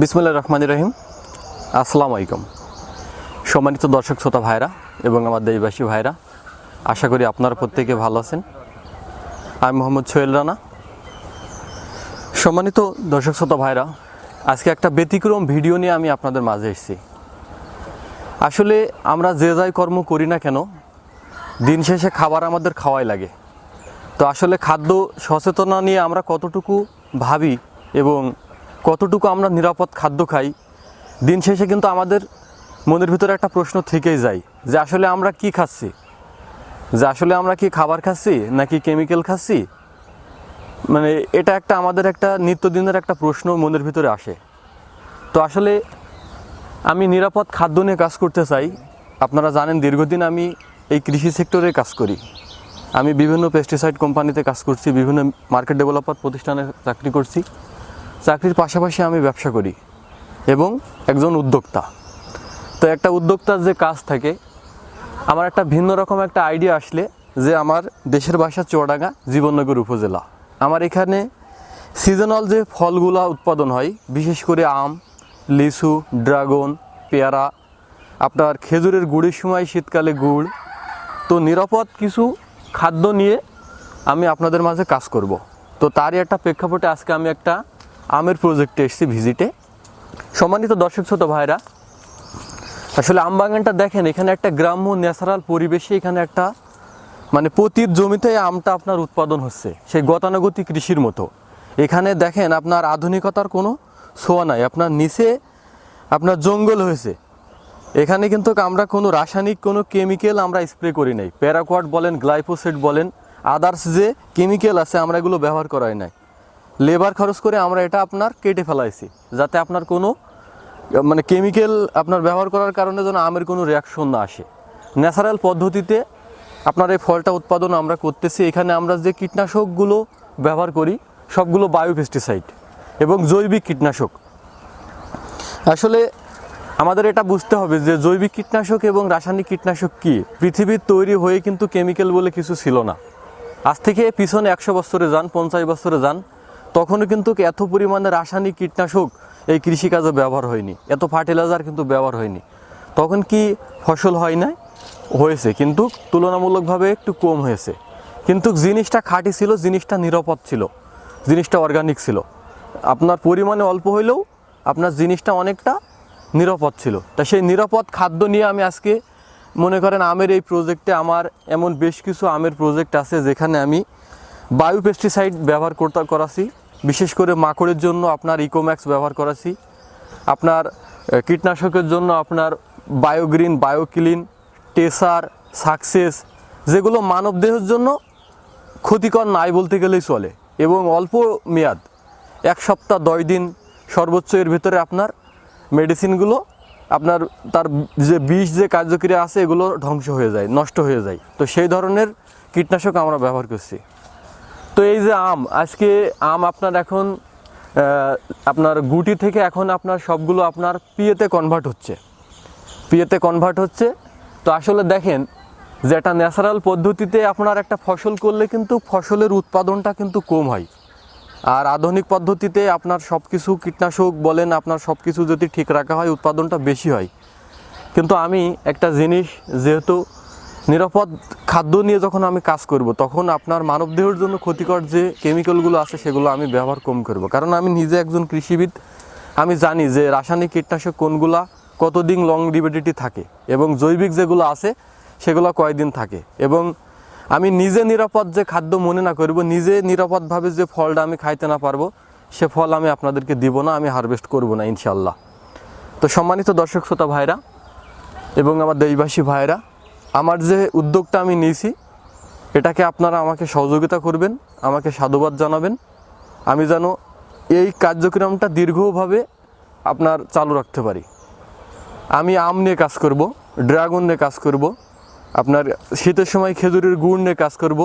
বিসমুল্লাহ রহমান রহিম। আসসালামু আলাইকুম। সম্মানিত দর্শক, শ্রোতা ভাইরা এবং আমার দেশবাসী ভাইরা, আশা করি আপনারা প্রত্যেকে ভালো আছেন। আমি মোহাম্মদ সোহেল রানা। সম্মানিত দর্শক, শ্রোতা ভাইরা, আজকে একটা ব্যতিক্রম ভিডিও নিয়ে আমি আপনাদের মাঝে এসেছি। আসলে আমরা যে যাই কর্ম করি না কেন, দিন শেষে খাবার আমাদের খাওয়াই লাগে। তো আসলে খাদ্য সচেতনা নিয়ে আমরা কতটুকু ভাবি এবং কতটুকু আমরা নিরাপদ খাদ্য খাই, দিন শেষে কিন্তু আমাদের মনের ভিতরে একটা প্রশ্ন থেকেই যায়, যে আসলে আমরা কি খাচ্ছি? যে আসলে আমরা কি খাবার খাচ্ছি, নাকি কেমিক্যাল খাচ্ছি? মানে এটা একটা আমাদের একটা নিত্যদিনের একটা প্রশ্ন মনের ভিতরে আসে। তো আসলে আমি নিরাপদ খাদ্য নিয়ে কাজ করতে চাই। আপনারা জানেন দীর্ঘদিন আমি এই কৃষি সেক্টরে কাজ করি। আমি বিভিন্ন পেস্টিসাইড কোম্পানিতে কাজ করছি, বিভিন্ন মার্কেট ডেভেলপার প্রতিষ্ঠানে চাকরি করছি। চাকরির পাশাপাশি আমি ব্যবসা করি এবং একজন উদ্যোক্তা। তো একটা উদ্যোক্তার যে কাজ থাকে, আমার একটা ভিন্ন রকম একটা আইডিয়া আসলে যে আমার দেশের বাসা চুয়াডাঙ্গা, জীবননগর উপজেলা। আমার এখানে সিজনাল যে ফলগুলা উৎপাদন হয়, বিশেষ করে আম, লিচু, ড্রাগন, পেয়ারা, আপনার খেজুরের গুড়ের সময় শীতকালে গুড়। তো নিরাপদ কিছু খাদ্য নিয়ে আমি আপনাদের মাঝে কাজ করব। তো তারই একটা প্রেক্ষাপটে আজকে আমি একটা আমের প্রজেক্টে এসেছি ভিজিটে সম্মানিত দর্শক ছোট ভাইরা, আসলে আম বাগানটা দেখেন, এখানে একটা গ্রাম্য ন্যাচারাল পরিবেশে এখানে একটা মানে প্রতির জমিতে আমটা আপনার উৎপাদন হচ্ছে। সেই গতানুগতিক কৃষির মতো। এখানে দেখেন আপনার আধুনিকতার কোনো ছোঁয়া নাই। আপনার নিচে আপনার জঙ্গল হয়েছে। এখানে কিন্তু আমরা কোনো রাসায়নিক, কোনো কেমিক্যাল আমরা স্প্রে করি নাই। প্যারাকোয়াট বলেন গ্লাইফোসেট বলেন আদার্স যে কেমিক্যাল আছে, আমরা এগুলো ব্যবহার করাই নাই। লেবার খরচ করে আমরা এটা আপনার কেটে ফেলাইছি, যাতে আপনার কোনো মানে কেমিক্যাল আপনার ব্যবহার করার কারণে যেন আমের কোনো রিয়াকশন না আসে। ন্যাচারাল পদ্ধতিতে আপনার এই ফলটা উৎপাদন আমরা করতেছি। এখানে আমরা যে কীটনাশকগুলো ব্যবহার করি, সবগুলো বায়োপেস্টিসাইড এবং জৈবিক কীটনাশক। আসলে আমাদের এটা বুঝতে হবে যে জৈবিক কীটনাশক এবং রাসায়নিক কীটনাশক কি? পৃথিবীর তৈরি হয়ে কিন্তু কেমিক্যাল বলে কিছু ছিল না। আজ থেকে পিছনে একশো বছরে যান, পঞ্চাশ বছরে যান তখনও কিন্তু এত পরিমাণে রাসায়নিক কীটনাশক এই কৃষিকাজে ব্যবহার হয়নি। এত ফার্টিলাইজার কিন্তু ব্যবহার হয়নি। তখন কি ফসল হয় নাই? হয়েছে, কিন্তু তুলনামূলকভাবে একটু কম হয়েছে। কিন্তু জিনিসটা খাঁটি ছিল, জিনিসটা নিরাপদ ছিল, জিনিসটা অর্গানিক ছিল। আপনার পরিমাণে অল্প হইলেও আপনার জিনিসটা অনেকটা নিরাপদ ছিল। তা সেই নিরাপদ খাদ্য নিয়ে আমি আজকে মনে করেন আমের এই প্রজেক্টে আমার এমন বেশ কিছু আমের প্রজেক্ট আছে যেখানে আমি বায়ো পেস্টিসাইড ব্যবহার করতে, করাছি। বিশেষ করে মাকড়ের জন্য আপনার ইকোম্যাক্স ব্যবহার করাছি। আপনার কীটনাশকের জন্য আপনার বায়োগ্রিন বায়োক্লিন টেসার সাকসেস যেগুলো মানবদেহের জন্য ক্ষতিকর নাই বলতে গেলেই চলে এবং অল্প মেয়াদ, এক সপ্তাহ, দশ দিন সর্বোচ্চ এর ভিতরে আপনার মেডিসিনগুলো, আপনার তার যে বিষ যে কার্যক্রিয়া আছে এগুলো ধ্বংস হয়ে যায়, নষ্ট হয়ে যায়। তো সেই ধরনের কীটনাশক আমরা ব্যবহার করছি। তো এই যে আম, আজকে আম আপনার এখন আপনার গুটি থেকে এখন আপনার সবগুলো আপনার পিয়েতে কনভার্ট হচ্ছে। পিয়েতে কনভার্ট হচ্ছে। তো আসলে দেখেন, যে একটা ন্যাচারাল পদ্ধতিতে আপনার একটা ফসল করলে কিন্তু ফসলের উৎপাদনটা কিন্তু কম হয়। আর আধুনিক পদ্ধতিতে আপনার সব কিছু কীটনাশক বলেন, আপনার সব কিছু যদি ঠিক রাখা হয়, উৎপাদনটা বেশি হয়। কিন্তু আমি একটা জিনিস, যেহেতু নিরাপদ খাদ্য নিয়ে যখন আমি কাজ করব, তখন আপনার মানবদেহের জন্য ক্ষতিকর যে কেমিক্যালগুলো আছে, সেগুলো আমি ব্যবহার কম করব। কারণ আমি নিজে একজন কৃষিবিদ, আমি জানি যে রাসায়নিক কীটনাশক কোনগুলা কতদিন লং ডিভিডিটি থাকে এবং জৈবিক যেগুলো আছে, সেগুলো কয়দিন থাকে। এবং আমি নিজে নিরাপদ যে খাদ্য মনে না করব, নিজে নিরাপদভাবে যে ফলটা আমি খাইতে না পারব, সে ফল আমি আপনাদেরকে দিব না, আমি হারভেস্ট করব না ইনশাল্লাহ তো সম্মানিত দর্শক, শ্রোতা ভাইরা এবং আমার দেশবাসী ভাইরা আমার যে উদ্যোগটা আমি নিয়েছি, এটাকে আপনারা আমাকে সহযোগিতা করবেন, আমাকে সাধুবাদ জানাবেন। আমি যেন এই কার্যক্রমটা দীর্ঘভাবে আপনার চালু রাখতে পারি। আমি আম নিয়ে কাজ করব, ড্রাগন নিয়ে কাজ করব, আপনার শীতের সময় খেজুরের গুড় নিয়ে কাজ করব।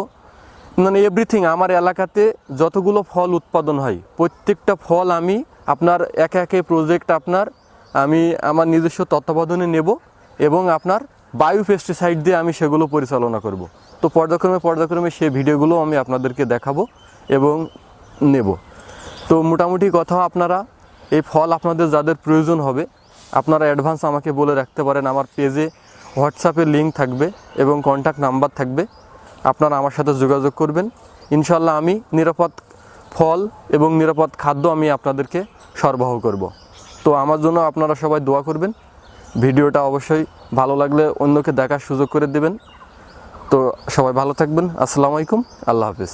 মানে এভরিথিং, আমার এলাকাতে যতগুলো ফল উৎপাদন হয়, প্রত্যেকটা ফল আমি আপনার একে একে প্রজেক্ট আপনার, আমি আমার নিজস্ব তত্ত্বাবধানে নেব এবং আপনার বায়ু পেস্টিসাইড দিয়ে আমি সেগুলো পরিচালনা করব। তো পর্যায়ক্রমে পর্যায়ক্রমে সেই ভিডিওগুলো আমি আপনাদেরকে দেখাবো এবং নেব। তো মোটামুটি কথা আপনারা, এই ফল আপনাদের যাদের প্রয়োজন হবে, আপনারা অ্যাডভান্স আমাকে বলে রাখতে পারেন। আমার পেজে হোয়াটসঅ্যাপে লিঙ্ক থাকবে এবং কন্ট্যাক্ট নাম্বার থাকবে। আপনারা আমার সাথে যোগাযোগ করবেন। ইনশাল্লাহ আমি নিরাপদ ফল এবং নিরাপদ খাদ্য আমি আপনাদেরকে সরবরাহ করব। তো আমার জন্য আপনারা সবাই দোয়া করবেন। ভিডিওটা অবশ্যই ভালো লাগলে অন্যকে দেখার সুযোগ করে দেবেন। তো সবাই ভালো থাকবেন। আসসালামু আলাইকুম। আল্লাহ হাফিজ।